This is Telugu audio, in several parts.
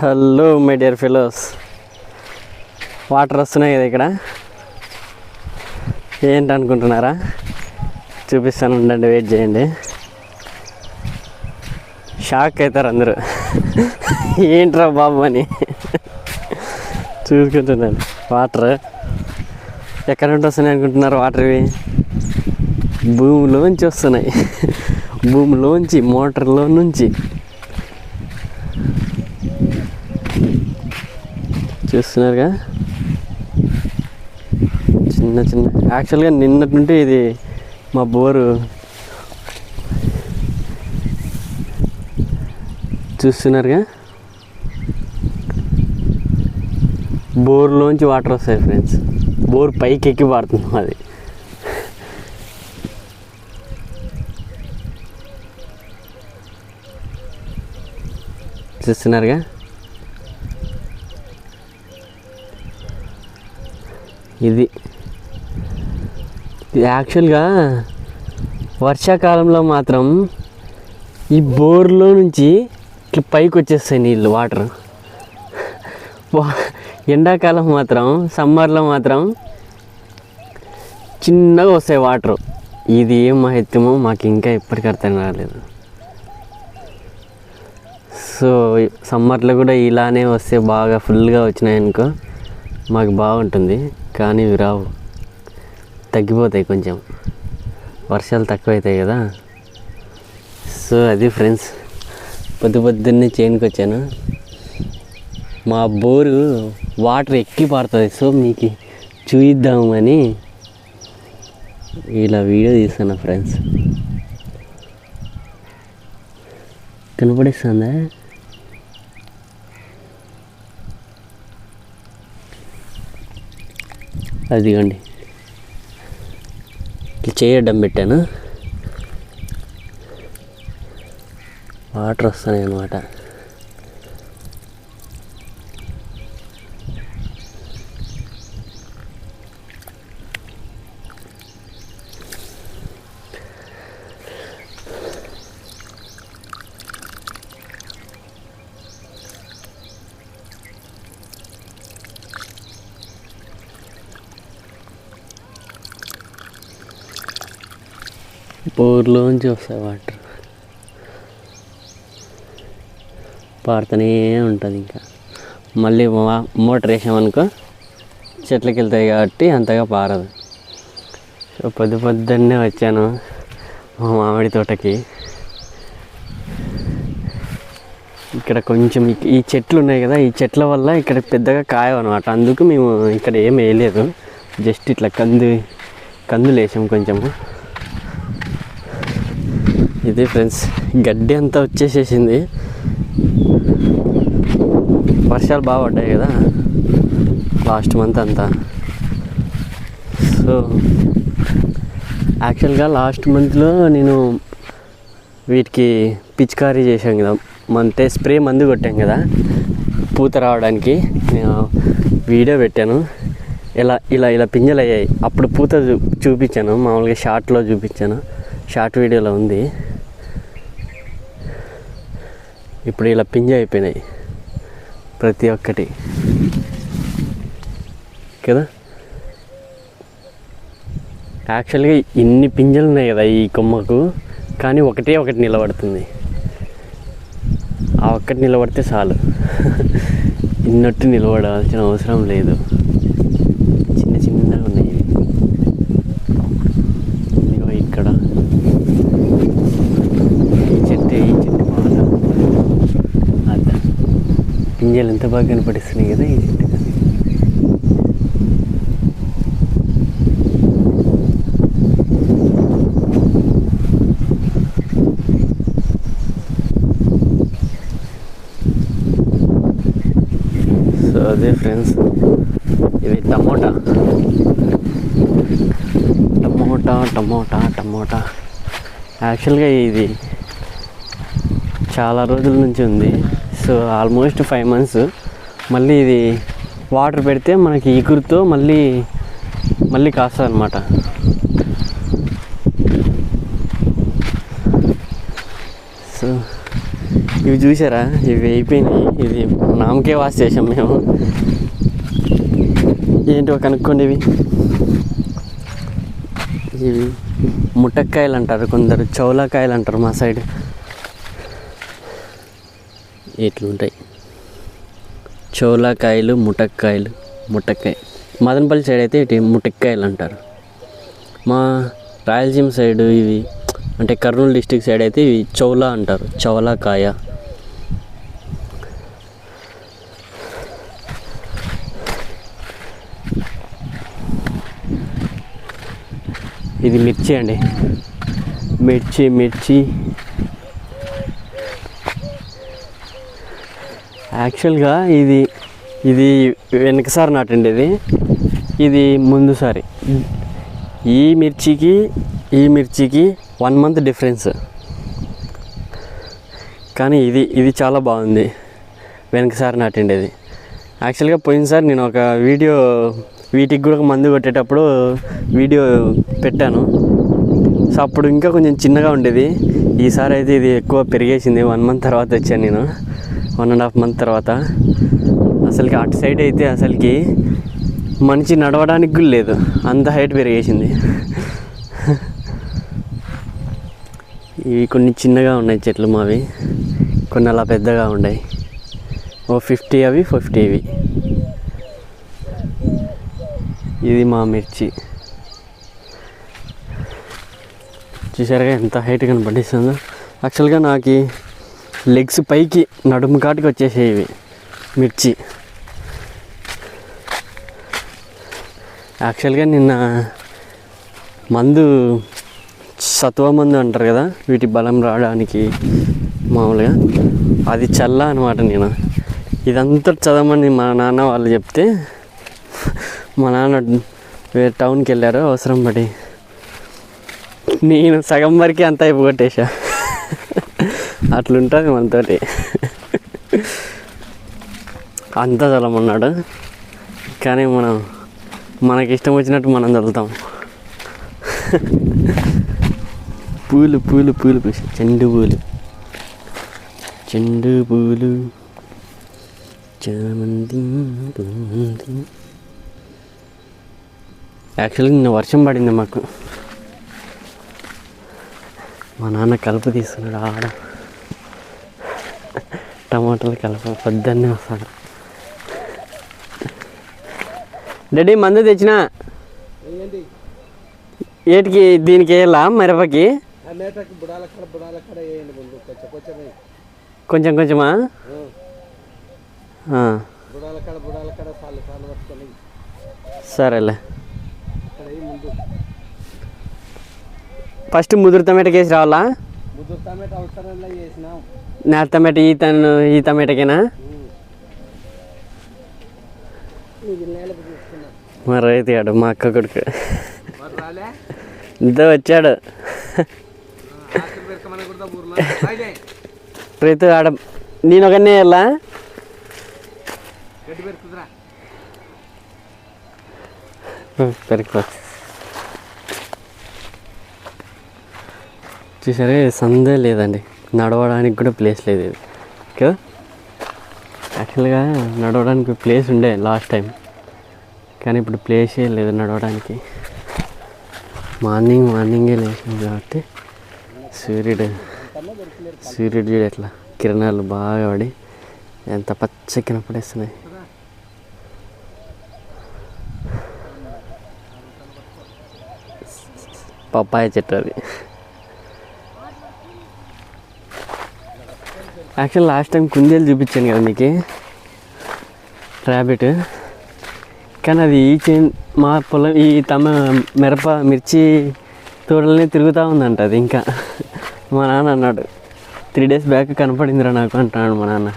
Hello my dear fellows water వస్తున్నాయి కదా ఇక్కడ. ఏంటి అనుకుంటున్నారా చూపిస్తాను ఉండండి వెయిట్ చేయండి. షాక్ అవుతారు అందరూ. ఏంట్రా బాబు అని. చూసుకుంటున్నాను. వాటర్ ఎక్కడ నుండి వస్తున్నాయి అనుకుంటున్నారు వాటర్ ఇవి? భూమిలోంచి వస్తున్నాయి. భూమిలోంచి మోటార్లో నుంచి. చూస్తున్నారుగా? చిన్న చిన్న యాక్చువల్గా నిన్నటి నుండి ఇది మా బోరు చూస్తున్నారుగా? బోర్లోంచి వాటర్ వస్తాయి ఫ్రెండ్స్ బోర్ పైకి ఎక్కి పడుతుంది అది చూస్తున్నారుగా? ఇది. యాక్చువల్గా వర్షాకాలంలో మాత్రం ఈ బోర్లో నుంచి ఇట్లా పైకి వచ్చేస్తాయి నీళ్ళు వాటర్ వా- ఎండాకాలం మాత్రం సమ్మర్లో మాత్రం చిన్నగా వస్తాయి వాటర్ ఇది ఏం మహిత్యమో మాకు ఇంకా ఇప్పటికీ అర్థం కాలేదు. సో సమ్మర్లో కూడా ఇలానే వస్తే బాగా ఫుల్గా వచ్చినాయనుకో మాకు బాగుంటుంది. కానీ ఇవి రావు. తగ్గిపోతాయి కొంచెం. వర్షాలు తక్కువైతాయి కదా. సో అది ఫ్రెండ్స్ పొద్దు పొద్దున్నే చేనుకి వచ్చాను. మా బోరు వాటర్ ఎక్కి పారుతుంది సో మీకు చూయిద్దామని ఇలా వీడియో తీస్తాను ఫ్రెండ్స్. కనపడిస్తుందా? అదిగోండి ఇట్లా చేయడం పెట్టాను. వాటర్ వస్తున్నాయి అన్నమాట బోర్లోంచి వస్తాయి వాటర్. పారుతూనే ఉంటుంది ఇంకా. మళ్ళీ మోటార్ వేసామనుకో చెట్లకి వెళ్తాయి కాబట్టి అంతగా పారదు. సో పొద్దు పొద్దున్నే వచ్చాను మా మామిడి తోటకి. ఇక్కడ కొంచెం ఈ- చెట్లు ఉన్నాయి కదా ఈ చెట్ల వల్ల ఇక్కడ పెద్దగా కాయవన్నమాట. అందుకు మేము ఇక్కడ ఏం వేయలేదు. జస్ట్ ఇట్లా కందు కందులు వేసాం కొంచెము. ఇది ఫ్రెండ్స్ గడ్డి అంతా వచ్చేసేసింది. వర్షాలు బాగా పడ్డాయి కదా లాస్ట్ మంత్ అంతా. సో యాక్చువల్గా లాస్ట్ మంత్లో నేను వీటికి పిచికారీ చేశాను కదా మంతే స్ప్రే మందు కొట్టాం కదా పూత రావడానికి. నేను వీడియో పెట్టాను. ఇలా ఇలా ఇలా పింజలు అయ్యాయి అప్పుడు పూత చూ చూపించాను మామూలుగా షార్ట్లో చూపించాను. షార్ట్ వీడియోలో ఉంది. ఇప్పుడు ఇలా పింజ అయిపోయినాయి. ప్రతి ఒక్కటి. కదా? యాక్చువల్గా ఇన్ని పింజలు ఉన్నాయి కదా ఈ కొమ్మకు కానీ ఒకటే ఒకటి నిలబడుతుంది. ఆ ఒక్కటి నిలబడితే చాలు. ఇన్నట్టు నిలబడాల్సిన అవసరం లేదు చిన్న చిన్నగా ఉన్నాయి ఇవి. ఇదిగో ఇక్కడ ఈ చెట్టు ఈ చెట్టు బాగా అదా పింజలు ఎంత బాగా కనపడిస్తున్నాయి కదా ఈ చెట్టు. సో అదే ఫ్రెండ్స్ ఇది టమోటా. Tomato tomato tomato. యాక్చువల్గా ఇది చాలా రోజుల నుంచి ఉంది. సో ఆల్మోస్ట్ ఫైవ్ మంత్స్ మళ్ళీ ఇది వాటర్ పెడితే మనకి ఇగురుతో మళ్ళీ మళ్ళీ కాస్తుంది అనమాట సో ఇవి చూసారా? ఇవి అయిపోయినాయి. ఇది నామకే వాష్ చేసాం మేము. ఏంటో కనుక్కోండి ఇవి. ఇవి ముటక్కాయలు అంటారు కొందరు చౌలాకాయలు అంటారు మా సైడ్. ఇట్లుంటాయి చోలాకాయలు ముటక్కాయలు ముటక్కాయ. మదనపల్లి సైడ్ అయితే ఇటు ముటక్కాయలు అంటారు. మా రాయలసీమ సైడ్ ఇవి అంటే కర్నూలు డిస్టిక్ సైడ్ అయితే ఇవి చౌలా అంటారు చౌలాకాయ. ఇది మిర్చి అండి. మిర్చి మిర్చి యాక్చువల్గా ఇది ఇది వెనకసారి నాటండి ఇది. ఇది ముందుసారి ఈ మిర్చికి ఈ మిర్చికి వన్ మంత్ డిఫరెన్స్ కానీ ఇది ఇది చాలా బాగుంది. వెనకసారి నాటిండేది. యాక్చువల్గా పోయినసారి నేను ఒక వీడియో వీటికి కూడా మందు కొట్టేటప్పుడు వీడియో పెట్టాను. సో అప్పుడు ఇంకా కొంచెం చిన్నగా ఉండేది. ఈసారి అయితే ఇది ఎక్కువ పెరిగేసింది. వన్ మంత్ తర్వాత వచ్చాను నేను. వన్ అండ్ హాఫ్ మంత్ తర్వాత. అసలుకి అటు సైడ్ అయితే అసలుకి మనిషి నడవడానికి కూడా లేదు. అంత హైట్ పెరిగేసింది ఇవి కొన్ని చిన్నగా ఉన్నాయి చెట్లు మావి. కొన్ని అలా పెద్దగా ఉన్నాయి ఓ ఫిఫ్టీ అవి ఫిఫ్టీ ఇవి. ఇది మా మిర్చి. చూసారుగా ఎంత హైట్ కనపడిస్తుందో యాక్చువల్గా నాకు లెగ్స్ పైకి నడుము కాటికి మిర్చి. యాక్చువల్గా నిన్న మందు సత్వ మందు అంటారు కదా వీటి బలం రావడానికి మామూలుగా. అది చల్ల అనమాట నేను. ఇదంతా చదవమని మా నాన్న వాళ్ళు చెప్తే మా నాన్న వేరే టౌన్కి వెళ్ళారు అవసరం పడి. నేను సగం వరకే అంతా అయిపోగొట్టేసా అట్లుంటుంది మనతోటి. అంత చల్లమన్నాడు. కానీ మనం మనకి ఇష్టం వచ్చినట్టు మనం చల్లుతాం. పూలు పూలు పూలు పూసి. చెండు పూలు. చెండు పూలు. చామంతి యాక్చువల్గా నిన్న వర్షం పడింది మాకు. మా నాన్న కలుపు తీసుకున్నాడు ఆడ. టమాటాలు కలప పొద్దున్నే వస్తాడు డాడీ మందు తెచ్చిన? ఏంటి? ఏటికి? దీనికి వేయాలా? మిరపకి? కొంచెం కొంచెమే? సార్లు. ఫస్ట్ ముదురు టమాటాకి వేసి రావాలా? ముద్దు టమాటా అవసరంలో వేసినాం. నాటు టమాటా ఈ తను ఈ టమాటాకేనా మా మా అక్క కొడుకు. ఇంత వచ్చాడు. రైతు ఆడ నేను ఒకనే వెళ్ళా? పెరుకు చూసారే సందే లేదండి. నడవడానికి కూడా ప్లేస్ లేదు ఇది. యాక్చువల్గా నడవడానికి ప్లేస్ ఉండే లాస్ట్ టైం కానీ ఇప్పుడు ప్లేసే లేదు నడవడానికి. మార్నింగ్ మార్నింగే లేచింది కాబట్టి సూర్యుడు సూర్యుడు చూడు ఎట్లా కిరణాలు బాగా పడి ఎంత పచ్చ కనపడేస్తున్నాయి పప్పాయ చెట్టు అది. యాక్చువల్ లాస్ట్ టైం కుందేలు చూపించాను కదా మీకు. ర్యాబిట్ కానీ అది ఈ చే మా పొలం ఈ తమ మిరప మిర్చి తోటలనే తిరుగుతూ ఉందంట అది ఇంకా. మా నాన్న అన్నాడు త్రీ డేస్ బ్యాక్ కనపడిందిరా నాకు అంటున్నాడు మా నాన్న.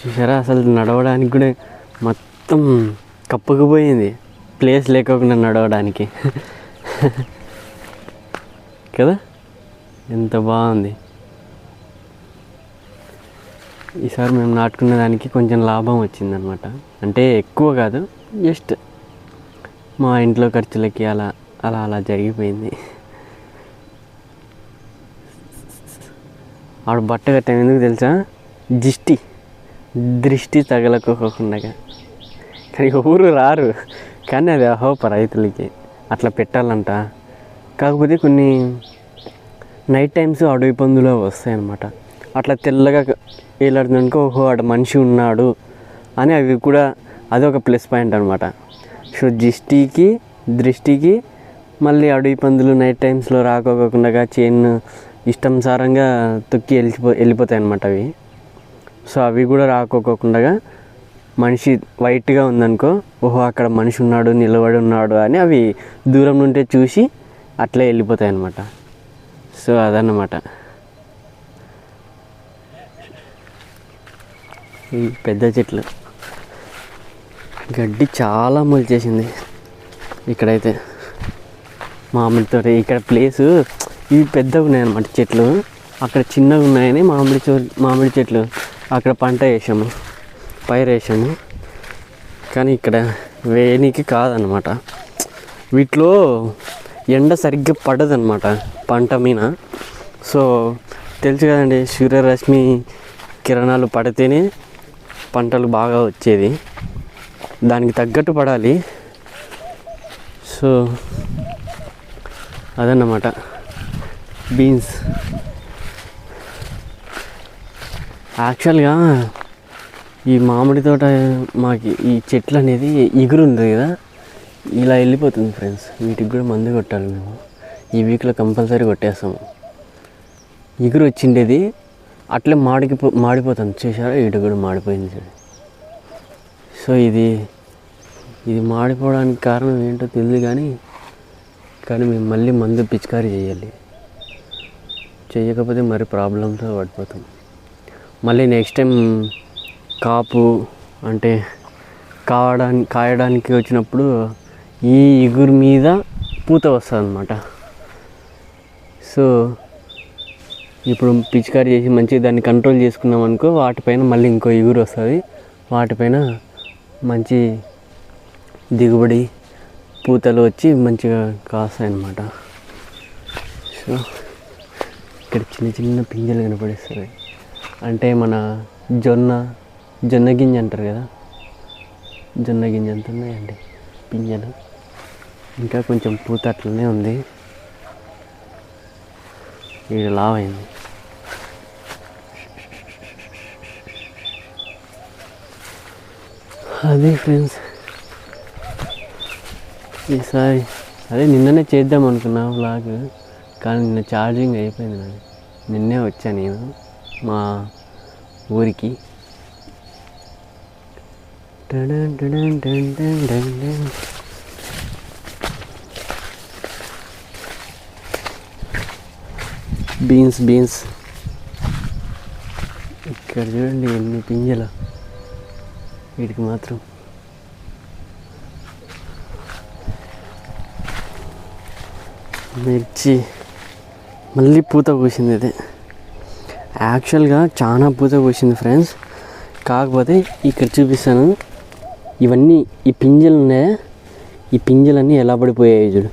చూసారా? అసలు నడవడానికి కూడా మొత్తం కప్పుకుపోయింది. ప్లేస్ లేకోకుండా నడవడానికి. కదా? ఎంత బాగుంది. ఈసారి మేము నాటుకున్న దానికి కొంచెం లాభం వచ్చిందనమాట అంటే ఎక్కువ కాదు జస్ట్ మా ఇంట్లో ఖర్చులకి అలా అలా అలా జరిగిపోయింది. ఆడ బట్ట కట్టాం ఎందుకు తెలుసా? దిష్టి దృష్టి తగలకోకుండా కానీ ఊరు రారు. కానీ అది అహోప రైతులకి. అట్లా పెట్టాలంట. కాకపోతే కొన్ని నైట్ టైమ్స్ అడవి పందులు వస్తాయి అన్నమాట అట్లా తెల్లగా వేలాడుతుందనుకో ఓహో ఆడ మనిషి ఉన్నాడు అని అవి కూడా అది ఒక ప్లస్ పాయింట్ అనమాట సో దిష్టికి దృష్టికి మళ్ళీ అడవి పందులు నైట్ టైమ్స్లో రాకోకుండా చైన్ ఇష్టంసారంగా తొక్కి వెళ్ళిపో వెళ్ళిపోతాయి అనమాట అవి. సో అవి కూడా రాకోకుండా మనిషి వైట్గా ఉందనుకో ఓహో అక్కడ మనిషి ఉన్నాడు నిలబడి ఉన్నాడు అని అవి దూరం నుండే చూసి అట్లే వెళ్ళిపోతాయి అన్నమాట సో అదన్నమాట. ఈ పెద్ద చెట్లు. గడ్డి చాలా మొలిచేసింది ఇక్కడైతే. మామిడి తోట ఇక్కడ ప్లేసు ఇవి పెద్దగా ఉన్నాయన్నమాట చెట్లు. అక్కడ చిన్నగా ఉన్నాయని మామిడి చో మామిడి చెట్లు అక్కడ పంట వేసాము. పైరు వేసాము. కానీ ఇక్కడ వేయనీకి కాదనమాట వీటిలో ఎండ సరిగ్గా పడదనమాట పంట మీద. సో తెలుసు కదండి సూర్యరశ్మి కిరణాలు పడితేనే పంటలు బాగా వచ్చేది. దానికి తగ్గట్టు పడాలి. సో అదన్నమాట. బీన్స్. యాక్చువల్గా ఈ మామిడి తోట మాకు ఈ చెట్లు అనేది ఎగురుంది కదా. ఇలా వెళ్ళిపోతుంది ఫ్రెండ్స్ వీటికి కూడా మందు కొట్టాలి మేము. ఈ వీక్లో కంపల్సరీ కొట్టేస్తాము. ఎగురు వచ్చిండేది అట్లే మాడికి మాడిపోతుంది చూసారా ఇటు కూడా మాడిపోయింది చూడండి సో ఇది ఇది మాడిపోవడానికి కారణం ఏంటో తెలియదు కానీ కానీ మేము మళ్ళీ మందు పిచికారీ చేయాలి. చేయకపోతే మరి ప్రాబ్లంతో పడిపోతాం. మళ్ళీ నెక్స్ట్ టైం కాపు అంటే కావడానికి కాయడానికి వచ్చినప్పుడు ఈ ఇగురు మీద పూత వస్తుంది అనమాట సో ఇప్పుడు పిచికారి చేసి మంచిగా దాన్ని కంట్రోల్ చేసుకున్నాం అనుకో వాటిపైన మళ్ళీ ఇంకో ఇగురు వస్తుంది. వాటిపైన మంచి దిగుబడి పూతలు వచ్చి మంచిగా కాస్తాయి అన్నమాట సో ఇక్కడ చిన్న చిన్న పింజలు కనపడిస్తుంది అంటే మన జొన్న జొన్న గింజ అంటారు కదా? జొన్న గింజ అంత ఉన్నాయండి పింజలు. ఇంకా కొంచెం పూత అట్లనే ఉంది. ఇది లావ్ అయింది. అదే ఫ్రెండ్స్ ఈసారి అదే నిన్ననే చేద్దాం అనుకున్నా వ్లాగ్ కానీ నిన్న ఛార్జింగ్ అయిపోయింది నాది. నిన్నే వచ్చా నేను మా ఊరికి. టడన్ టడన్ టన్ టన్ టన్ బీన్స్ బీన్స్. ఇక్కడ చూడండి ఎన్ని పింజలు. వీటికి మాత్రం. మిర్చి. మళ్ళీ పూత పూసింది ఇది. యాక్చువల్గా చాలా పూత పూసింది ఫ్రెండ్స్ కాకపోతే ఇక్కడ చూపిస్తాను. ఇవన్నీ ఈ పింజలు ఈ పింజలన్నీ ఎలా పడిపోయాయి చూడు.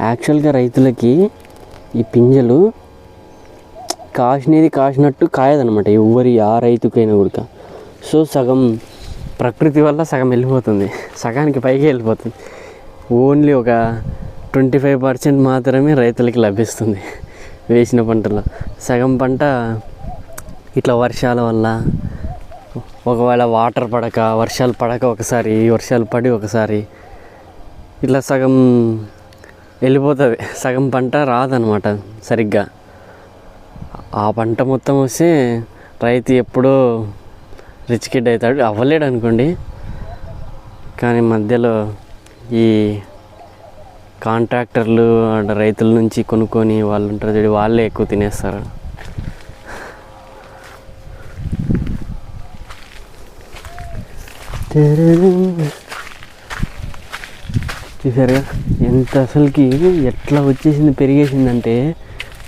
యాక్చువల్గా రైతులకి ఈ పింజలు కాసినది కాసినట్టు కాయదనమాట ఎవరి ఆ రైతుకైనా కూడా సో సగం ప్రకృతి వల్ల సగం వెళ్ళిపోతుంది సగానికి పైకి వెళ్ళిపోతుంది. ఓన్లీ ఒక ట్వంటీ ఫైవ్ పర్సెంట్ మాత్రమే రైతులకి లభిస్తుంది వేసిన పంటలో. సగం పంట ఇట్లా వర్షాల వల్ల ఒకవేళ వాటర్ పడక వర్షాలు పడక ఒకసారి వర్షాలు పడి ఒకసారి ఇట్లా సగం వెళ్ళిపోతుంది. సగం పంట రాదనమాట సరిగ్గా. ఆ పంట మొత్తం వస్తే రైతు ఎప్పుడో రిచ్ కిడ్ అవుతాడు అవ్వలేడు అనుకోండి. కానీ మధ్యలో ఈ కాంట్రాక్టర్లు అండ్ రైతుల నుంచి కొనుక్కొని వాళ్ళు ఉంటారు చూడు వాళ్ళే ఎక్కువ తినేస్తారు. చూసారుగా? ఎంత అసలుకి ఎట్లా వచ్చేసింది పెరిగేసిందంటే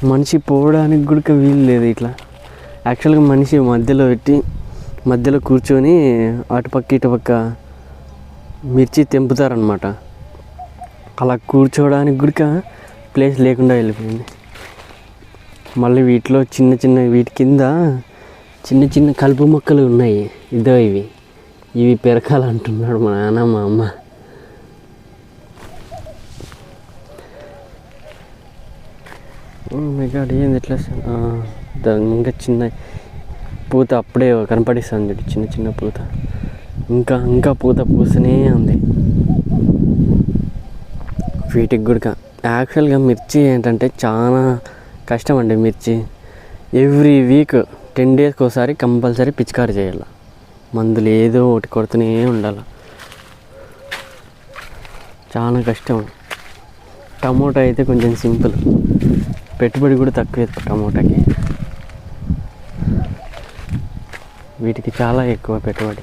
మనిషి పోవడానికి కూడా వీలు లేదు ఇట్లా. యాక్చువల్గా మనిషి మధ్యలో పెట్టి మధ్యలో కూర్చొని అటుపక్క ఇటుపక్క మిర్చి తెంపుతారనమాట అలా కూర్చోవడానికి కూడా ప్లేస్ లేకుండా వెళ్ళిపోయింది. మళ్ళీ వీటిలో చిన్న చిన్న వీటి కింద చిన్న చిన్న కలుపు మొక్కలు ఉన్నాయి. ఇదో ఇవి. ఇవి పెరకాలంటున్నాడు మా నాన్న మా అమ్మ. Oh ఓ ఏంది ఎట్లా దాని ఇంకా చిన్న పూత అప్పుడే కనపడిస్తుంది చూడు చిన్న చిన్న పూత. ఇంకా ఇంకా పూత పూస్తూనే ఉంది. వీటికి కూడా యాక్చువల్గా మిర్చి ఏంటంటే చాలా కష్టం అండి మిర్చి. ఎవ్రీ వీక్ టెన్ డేస్కి ఒకసారి కంపల్సరీ పిచికారి చేయాలి. మందులు ఏదో ఒకటి కొడుతూనే ఉండాలి. చాలా కష్టం. టమోటా అయితే కొంచెం సింపుల్. పెట్టుబడి కూడా తక్కువే టమోటాకి వీటికి చాలా ఎక్కువ పెట్టుబడి.